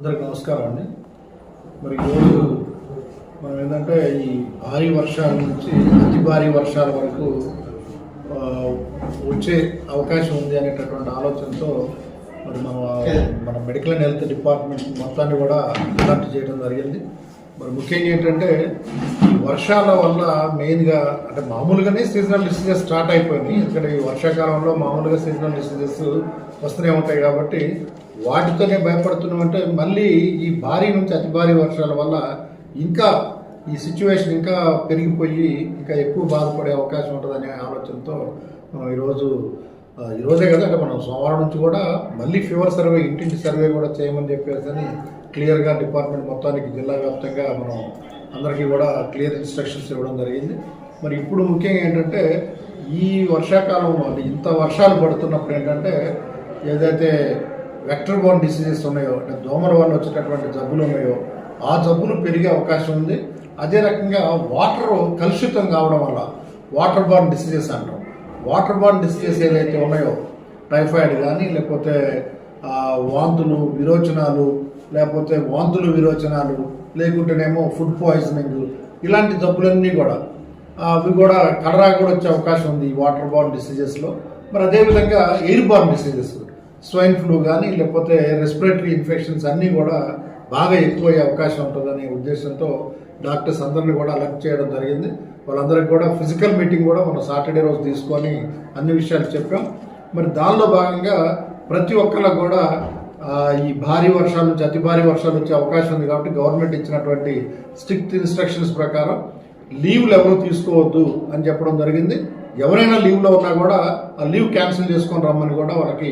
అందరికి నమస్కారం అండి. మరి ఈరోజు మనం ఏంటంటే ఈ భారీ వర్షాల నుంచి అతి భారీ వర్షాల వరకు వచ్చే అవకాశం ఉంది అనేటటువంటి ఆలోచనతో మరి మన మన మెడికల్ అండ్ హెల్త్ డిపార్ట్మెంట్ మొత్తాన్ని కూడా అలర్ట్ చేయడం జరిగింది. మరి ముఖ్యంగా ఏంటంటే వర్షాల వల్ల మెయిన్గా అంటే మామూలుగానే సీజనల్ డిసీజెస్ స్టార్ట్ అయిపోయినాయి. ఎందుకంటే ఈ వర్షాకాలంలో మామూలుగా సీజనల్ డిసీజెస్ వస్తూనే ఉంటాయి కాబట్టి వాటితోనే భయపడుతున్నాం అంటే మళ్ళీ ఈ భారీ నుంచి అతి భారీ వర్షాల వల్ల ఇంకా ఈ సిచ్యువేషన్ ఇంకా పెరిగిపోయి ఇంకా ఎక్కువ బాధపడే అవకాశం ఉంటుందనే ఆలోచనతో మనం ఈరోజు ఈరోజే కదా అంటే మనం సోమవారం నుంచి కూడా మళ్ళీ ఫీవర్ సర్వే ఇంటింటి సర్వే కూడా చేయమని చెప్పేసి అని క్లియర్గా డిపార్ట్మెంట్ మొత్తానికి జిల్లా వ్యాప్తంగా మనం అందరికీ కూడా క్లియర్ ఇన్స్ట్రక్షన్స్ ఇవ్వడం జరిగింది. మరి ఇప్పుడు ముఖ్యంగా ఏంటంటే ఈ వర్షాకాలంలో ఇంత వర్షాలు పడుతున్నప్పుడు ఏంటంటే ఏదైతే వెక్టర్ బోర్న్ డిసీజెస్ ఉన్నాయో అంటే దోమల వల్ల వచ్చేటటువంటి జబ్బులు ఉన్నాయో ఆ జబ్బులు పెరిగే అవకాశం ఉంది. అదే రకంగా వాటర్ కలుషితం కావడం వల్ల వాటర్ బార్న్ డిసీజెస్ అంటాం. వాటర్ బార్న్ డిసీజెస్ ఏదైతే ఉన్నాయో టైఫాయిడ్ కానీ లేకపోతే వాంతులు విరోచనాలు లేకపోతే వాంతులు విరోచనాలు లేకుంటేనేమో ఫుడ్ పాయిజనింగ్ ఇలాంటి జబ్బులన్నీ కూడా అవి కూడా కలరా కూడా వచ్చే అవకాశం ఉంది ఈ వాటర్ బార్న్ డిసీజెస్లో మరి అదేవిధంగా air borne diseases swine flu కానీ లేకపోతే రెస్పిరేటరీ ఇన్ఫెక్షన్స్ అన్నీ కూడా బాగా ఎక్కువయ్యే అవకాశం ఉంటుందనే ఉద్దేశంతో డాక్టర్స్ అందరిని కూడా అలర్ట్ చేయడం జరిగింది. వాళ్ళందరికీ కూడా ఫిజికల్ మీటింగ్ కూడా మనం సాటర్డే రోజు తీసుకొని అన్ని విషయాలు చెప్పాం. మరి దానిలో భాగంగా ప్రతి ఒక్కరికి కూడా ఈ భారీ వర్షాల నుంచి అతి భారీ వర్షాలు వచ్చే అవకాశం ఉంది కాబట్టి గవర్నమెంట్ ఇచ్చినటువంటి స్ట్రిక్ట్ ఇన్స్ట్రక్షన్స్ ప్రకారం లీవ్లు ఎవరు తీసుకోవద్దు అని చెప్పడం జరిగింది. ఎవరైనా లీవ్లో ఉన్నా కూడా ఆ లీవ్ క్యాన్సిల్ చేసుకొని రమ్మని కూడా వాళ్ళకి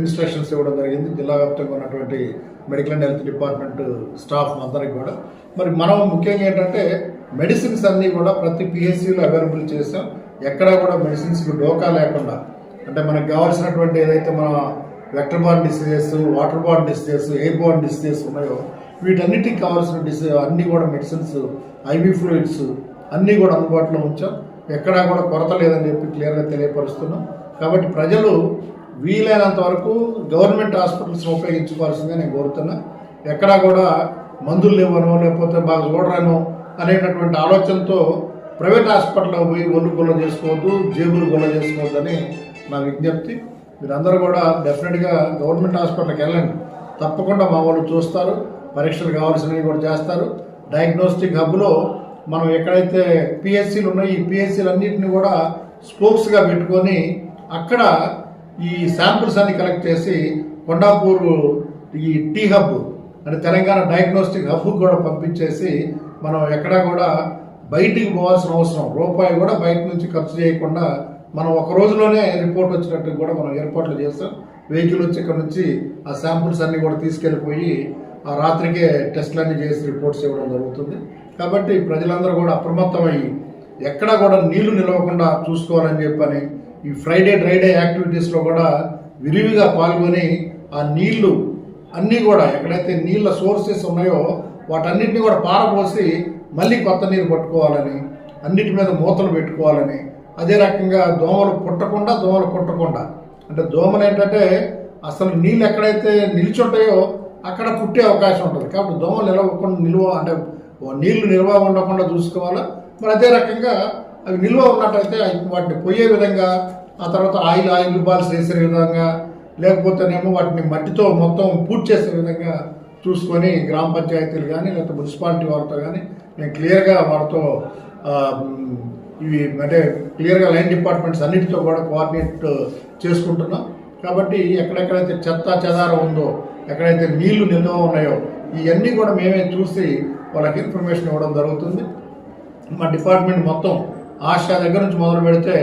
ఇన్స్ట్రక్షన్స్ ఇవ్వడం జరిగింది. జిల్లా వ్యాప్తంగా ఉన్నటువంటి medical and health department staff అందరికి కూడా. మరి మనం ముఖ్యంగా ఏంటంటే మెడిసిన్స్ అన్నీ కూడా ప్రతి పిహెచ్సిలో అవైలబుల్ చేసాం ఎక్కడా కూడా మెడిసిన్స్కి డోకా లేకుండా అంటే మనకు కావాల్సినటువంటి ఏదైతే మన vector borne diseases water borne diseases air borne diseases ఉన్నాయో వీటన్నిటికి కావాల్సిన డిసీ అన్నీ కూడా మెడిసిన్స్ ఐవి ఫ్లూయిడ్స్ అన్నీ కూడా అందుబాటులో ఉంచాం. ఎక్కడా కూడా కొరత లేదని చెప్పి క్లియర్గా తెలియపరుస్తున్నాం. కాబట్టి ప్రజలు వీలైనంత వరకు గవర్నమెంట్ హాస్పిటల్స్ని ఉపయోగించుకోవాల్సిందిగా నేను కోరుతున్నా. ఎక్కడా కూడా మందులు లేవనో లేకపోతే బాగా చూడరానో అనేటటువంటి ఆలోచనతో ప్రైవేట్ హాస్పిటల్లో పోయి ఒళ్ళు గుల్ల చేసుకోవద్దు జేబులు గుల్ల చేసుకోవద్దు అని నా విజ్ఞప్తి. మీరందరూ కూడా డెఫినెట్గా గవర్నమెంట్ హాస్పిటల్కి వెళ్ళండి. తప్పకుండా మా వాళ్ళు చూస్తారు. పరీక్షలు కావాల్సినవి కూడా చేస్తారు. డయాగ్నోస్టిక్ హబ్లో మనం ఎక్కడైతే పిహెచ్సీలు ఉన్నాయో ఈ పిహెచ్సీలు అన్నింటినీ కూడా స్పోక్స్గా పెట్టుకొని అక్కడ ఈ శాంపుల్స్ అన్ని కలెక్ట్ చేసి కొండాపూర్ ఈ టీ హబ్ అంటే తెలంగాణ డయాగ్నోస్టిక్ హబ్ కూడా పంపించేసి మనం ఎక్కడా కూడా బయటికి పోవాల్సిన అవసరం. రూపాయి కూడా బయట నుంచి ఖర్చు చేయకుండా మనం ఒక రోజులోనే రిపోర్ట్ వచ్చినట్టు కూడా మనం ఏర్పాట్లు చేస్తాం. వెహికల్ వచ్చి ఇక్కడ నుంచి ఆ శాంపుల్స్ అన్నీ కూడా తీసుకెళ్ళిపోయి ఆ రాత్రికే టెస్టులన్నీ చేసి రిపోర్ట్స్ ఇవ్వడం జరుగుతుంది. కాబట్టి ప్రజలందరూ కూడా అప్రమత్తమై ఎక్కడా కూడా నీళ్ళు నిలవకుండా చూసుకోవాలని చెప్పని ఈ ఫ్రైడే డ్రైడే యాక్టివిటీస్లో కూడా విరివిగా పాల్గొని ఆ నీళ్ళు అన్నీ కూడా ఎక్కడైతే నీళ్ళ సోర్సెస్ ఉన్నాయో వాటన్నిటిని కూడా పారపోసి మళ్ళీ కొత్త నీరు పట్టుకోవాలని అన్నిటి మీద మూతలు పెట్టుకోవాలని అదే రకంగా దోమలు పుట్టకుండా దోమలు కుట్టకుండా. అంటే దోమలు ఏంటంటే అసలు నీళ్ళు ఎక్కడైతే నిల్చుంటాయో అక్కడ పుట్టే అవకాశం ఉంటుంది. కాబట్టి దోమలు నిలవకుండా నిల్వ అంటే నీళ్ళు నిల్వ ఉండకుండా చూసుకోవాలా. మరి అదే రకంగా అవి నిల్వ ఉన్నట్టయితే వాటిని పోయే విధంగా ఆ తర్వాత ఆయిల్ ఆయిల్ బాల్స్ వేసే విధంగా లేకపోతేనేమో వాటిని మట్టితో మొత్తం పూర్తి చేసే విధంగా చూసుకొని గ్రామ పంచాయతీలు కానీ లేకపోతే మున్సిపాలిటీ వారితో కానీ నేను క్లియర్గా వారితో ఇవి అంటే క్లియర్గా లైన్ డిపార్ట్మెంట్స్ అన్నిటితో కూడా కోఆర్డినేట్ చేసుకుంటున్నాం. కాబట్టి ఎక్కడెక్కడైతే చెత్త చెదారం ఉందో ఎక్కడైతే నీళ్ళు నిల్వ ఉన్నాయో ఇవన్నీ కూడా మేమే చూసి వాళ్ళకి ఇన్ఫర్మేషన్ ఇవ్వడం జరుగుతుంది. మా డిపార్ట్మెంట్ మొత్తం ఆశా దగ్గర నుంచి మొదలు పెడితే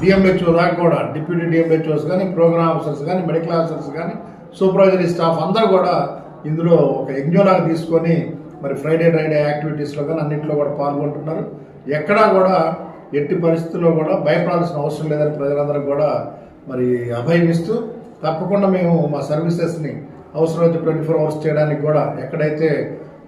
డిఎంహెచ్ఓ దాకా కూడా డిప్యూటీ డిఎంహెచ్ఓస్ కానీ ప్రోగ్రామ్ ఆఫీసర్స్ కానీ మెడికల్ ఆఫీసర్స్ కానీ సూపర్వైజరీ స్టాఫ్ అందరూ కూడా ఇందులో ఒక యజ్ఞలాగా తీసుకొని మరి ఫ్రైడే డ్రైడే యాక్టివిటీస్లో కానీ అన్నింటిలో కూడా పాల్గొంటున్నారు. ఎక్కడా కూడా ఎట్టి పరిస్థితుల్లో కూడా భయపడాల్సిన అవసరం లేదని ప్రజలందరూ కూడా మరి అభయమిస్తూ తప్పకుండా మేము మా సర్వీసెస్ని అవసరమైతే ట్వంటీ ఫోర్ అవర్స్ చేయడానికి కూడా ఎక్కడైతే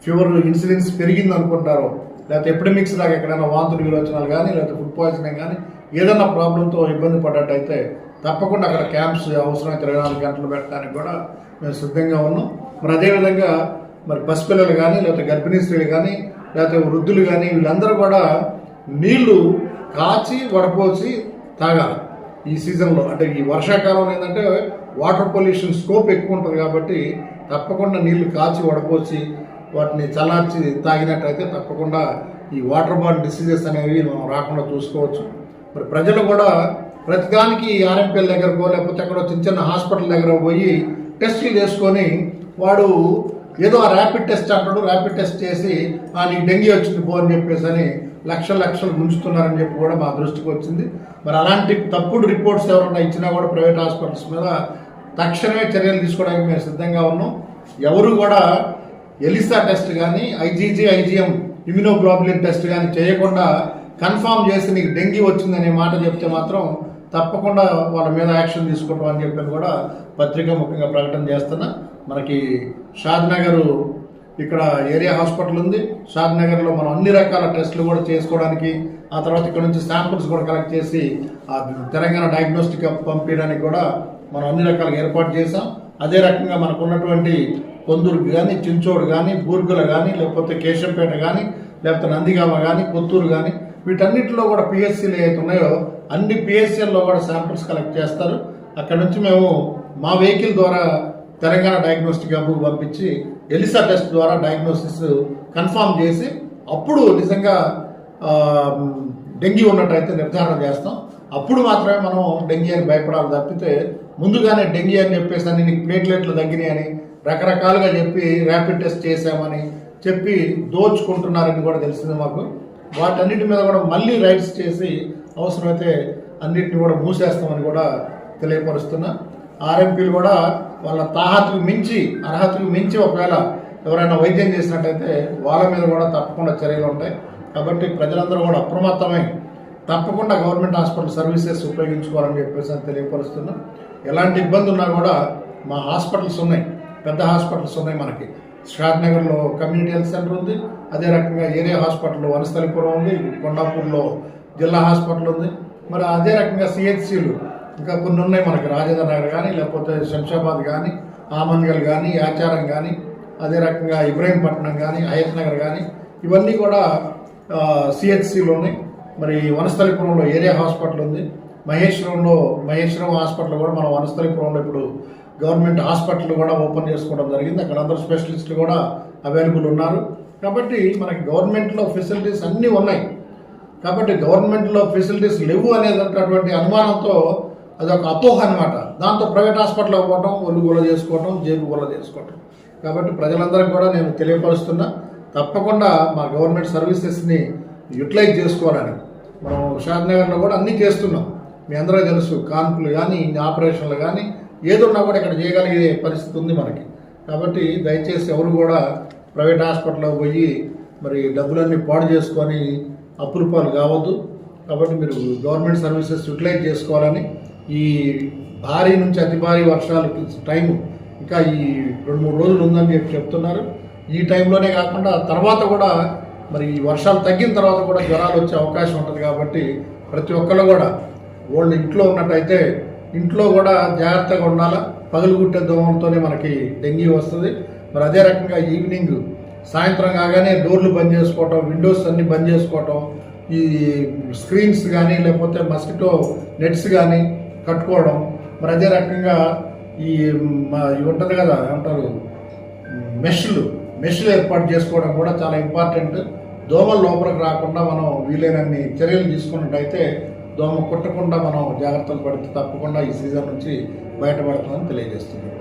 ఫీవర్ ఇన్సిడెన్స్ పెరిగింది అనుకుంటారో లేకపోతే ఎపిడమిక్స్ లాగా ఎక్కడైనా వాంతులు విరోచనాలు కానీ లేకపోతే ఫుడ్ పాయిజనింగ్ కానీ ఏదైనా ప్రాబ్లంతో ఇబ్బంది పడ్డట్టయితే తప్పకుండా అక్కడ క్యాంప్స్ అవసరమైతే ఇరవై నాలుగు గంటలు పెట్టడానికి కూడా మేము సిద్ధంగా ఉన్నాం. మరి అదేవిధంగా మరి పసిపిల్లలు కానీ లేకపోతే గర్భిణీ స్త్రీలు కానీ లేకపోతే వృద్ధులు కానీ వీళ్ళందరూ కూడా నీళ్ళు కాచి వడపోసి తాగాలి. ఈ సీజన్లో అంటే ఈ వర్షాకాలం ఏంటంటే వాటర్ పొల్యూషన్ స్కోప్ ఎక్కువ ఉంటుంది కాబట్టి తప్పకుండా నీళ్ళు కాచి వడపోసి వాటిని చల్లార్చి తాగినట్టయితే తప్పకుండా ఈ వాటర్ బాన్ డిసీజెస్ అనేవి మనం రాకుండా చూసుకోవచ్చు. మరి ప్రజలు కూడా ప్రతిదానికి ఆర్ఎంపీఎల్ దగ్గరకో లేకపోతే అక్కడ చిన్న చిన్న హాస్పిటల్ దగ్గర పోయి టెస్టులు చేసుకొని వాడు ఏదో ర్యాపిడ్ టెస్ట్ అంటాడు ర్యాపిడ్ టెస్ట్ చేసి నీకు డెంగ్యూ వచ్చింది పో అని చెప్పేసి అని లక్షల లక్షలు ముంచుతున్నారని చెప్పి కూడా మా దృష్టికి వచ్చింది. మరి అలాంటి తప్పుడు రిపోర్ట్స్ ఎవరన్నా ఇచ్చినా కూడా ప్రైవేట్ హాస్పిటల్స్ మీద తక్షణమే చర్యలు తీసుకోవడానికి మేము సిద్ధంగా ఉన్నాం. ఎవరు కూడా ఎలిసా టెస్ట్ కానీ ఐజీజీ ఐజీఎం ఇమ్యునోగ్లోబులిన్ టెస్ట్ కానీ చేయకుండా కన్ఫామ్ చేసి నీకు డెంగీ వచ్చిందనే మాట చెప్తే మాత్రం తప్పకుండా వాళ్ళ మీద యాక్షన్ తీసుకుంటాం అని చెప్పి కూడా పత్రిక ముఖ్యంగా ప్రకటన చేస్తున్నా. మనకి షాద్ నగర్ ఇక్కడ ఏరియా హాస్పిటల్ ఉంది. షాద్ నగర్లో మనం అన్ని రకాల టెస్టులు కూడా చేసుకోవడానికి ఆ తర్వాత ఇక్కడ నుంచి శాంపుల్స్ కూడా కలెక్ట్ చేసి ఆ తెలంగాణ డయాగ్నోస్టిక్ పంపించడానికి కూడా మనం అన్ని రకాలుగా ఏర్పాటు చేసాం అదే రకంగా మనకు ఉన్నటువంటి కొందూరు కానీ చించోడు కానీ బూర్గుల కానీ లేకపోతే కేశంపేట కానీ లేకపోతే నందిగామ కానీ కొత్తూరు కానీ వీటన్నిటిలో కూడా పిఎస్సీలు ఏవైతే ఉన్నాయో అన్ని పిఎస్సీల్లో కూడా శాంపిల్స్ కలెక్ట్ చేస్తారు. అక్కడ నుంచి మేము మా వెహికల్ ద్వారా తెలంగాణ డయాగ్నోస్టిక్ హబ్కు పంపించి ఎలిసా టెస్ట్ ద్వారా డయాగ్నోసిస్ కన్ఫామ్ చేసి అప్పుడు నిజంగా డెంగ్యూ డెంగీ ఉన్నట్టయితే నిర్ధారణ చేస్తాం. అప్పుడు మాత్రమే మనం డెంగీ అని భయపడాలి తప్పితే ముందుగానే డెంగీ అని చెప్పేసి అని నీకు ప్లేట్లెట్లు తగ్గినాయి అని రకరకాలుగా చెప్పి ర్యాపిడ్ టెస్ట్ చేశామని చెప్పి దోచుకుంటున్నారని కూడా తెలిసింది మాకు. వాటన్నిటి మీద కూడా మళ్ళీ రైడ్స్ చేసి అవసరమైతే అన్నిటిని కూడా మూసేస్తామని కూడా తెలియపరుస్తున్నా. ఆర్ఎంపీలు కూడా వాళ్ళ తాహతుకు మించి అర్హతకు మించి ఒకవేళ ఎవరైనా వైద్యం చేసినట్టయితే వాళ్ళ మీద కూడా తప్పకుండా చర్యలు ఉంటాయి. కాబట్టి ప్రజలందరూ కూడా అప్రమత్తమై తప్పకుండా గవర్నమెంట్ హాస్పిటల్ సర్వీసెస్ ఉపయోగించుకోవాలని చెప్పేసి అని తెలియపరుస్తున్నాం. ఎలాంటి ఇబ్బంది ఉన్నా కూడా మా హాస్పిటల్స్ ఉన్నాయి. పెద్ద హాస్పిటల్స్ ఉన్నాయి మనకి. షాద్నగర్లో కమ్యూనిటీ హెల్త్ సెంటర్ ఉంది. అదే రకంగా ఏరియా హాస్పిటల్ వనస్థలిపురం ఉంది. కొండాపూర్లో జిల్లా హాస్పిటల్ ఉంది. మరి అదే రకంగా సిహెచ్సిలు ఇంకా కొన్ని ఉన్నాయి మనకి. రాజేంద్ర నగర్ కానీ లేకపోతే శంషాబాద్ కానీ ఆమంగల్ కానీ ఆచారం కానీ అదే రకంగా ఇబ్రాహీంపట్నం కానీ హయత్ నగర్ కానీ ఇవన్నీ కూడా సిహెచ్సిలు ఉన్నాయి. మరి వనస్థలిపురంలో ఏరియా హాస్పిటల్ ఉంది. మహేశ్వరంలో మహేశ్వరం హాస్పిటల్ కూడా మనం వనస్థలిపురంలో ఇప్పుడు గవర్నమెంట్ హాస్పిటల్ కూడా ఓపెన్ చేసుకోవడం జరిగింది. అక్కడ అందరు స్పెషలిస్టులు కూడా అవైలబుల్ ఉన్నారు. కాబట్టి మనకి గవర్నమెంట్లో ఫెసిలిటీస్ అన్నీ ఉన్నాయి. కాబట్టి గవర్నమెంట్లో ఫెసిలిటీస్ లేవు అనేటటువంటి అనుమానంతో అదొక అపోహ అనమాట దాంతో ప్రైవేట్ హాస్పిటల్ పోవటం ఒళ్ళు గొల్ల చేసుకోవటం జేబు గొల్ల చేసుకోవటం. కాబట్టి ప్రజలందరికీ కూడా నేను తెలియపరుస్తున్నా తప్పకుండా మా గవర్నమెంట్ సర్వీసెస్ని యూటిలైజ్ చేసుకోవాలని. మనం షాద్ నగర్లో కూడా అన్నీ చేస్తున్నాం. మీ అందరూ తెలుసు కాన్పులు కానీ ఆపరేషన్లు కానీ ఏదున్నా కూడా ఇక్కడ చేయగలిగే పరిస్థితి ఉంది మనకి. కాబట్టి దయచేసి ఎవరు కూడా ప్రైవేట్ హాస్పిటల్లో పోయి మరి డబ్బులన్నీ పాడు చేసుకొని అప్రూపాలు కావద్దు. కాబట్టి మీరు గవర్నమెంట్ సర్వీసెస్ యూటిలైజ్ చేసుకోవాలని ఈ భారీ నుంచి అతి భారీ వర్షాలు టైం ఇంకా ఈ రెండు మూడు రోజులు ఉందని చెప్పి చెప్తున్నారు. ఈ టైంలోనే కాకుండా తర్వాత కూడా మరి ఈ వర్షాలు తగ్గిన తర్వాత కూడా జ్వరాలు వచ్చే అవకాశం ఉంటుంది కాబట్టి ప్రతి ఒక్కళ్ళు కూడా వాళ్ళు ఇంట్లో ఉన్నట్టయితే ఇంట్లో కూడా జాగ్రత్తగా ఉండాలా? పగులుగుట్టే దోమలతోనే మనకి డెంగీ వస్తుంది. మరి అదే రకంగా ఈవినింగ్ సాయంత్రం కాగానే డోర్లు బంద్ చేసుకోవటం విండోస్ అన్నీ బంద్ చేసుకోవటం ఈ స్క్రీన్స్ కానీ లేకపోతే మస్కిటో నెట్స్ కానీ కట్టుకోవడం మరి అదే రకంగా ఈ ఇవి ఉంటుంది కదా అంటారు మెష్లు మెష్లు ఏర్పాటు చేసుకోవడం కూడా చాలా ఇంపార్టెంట్. దోమలు లోపలికి రాకుండా మనం వీలైనన్ని చర్యలు తీసుకున్నట్టయితే దోమ కుట్టకుండా మనం జాగ్రత్తలు పడితే తప్పకుండా ఈ సీజన్ నుంచి బయటపడుతుందని తెలియజేస్తుంది.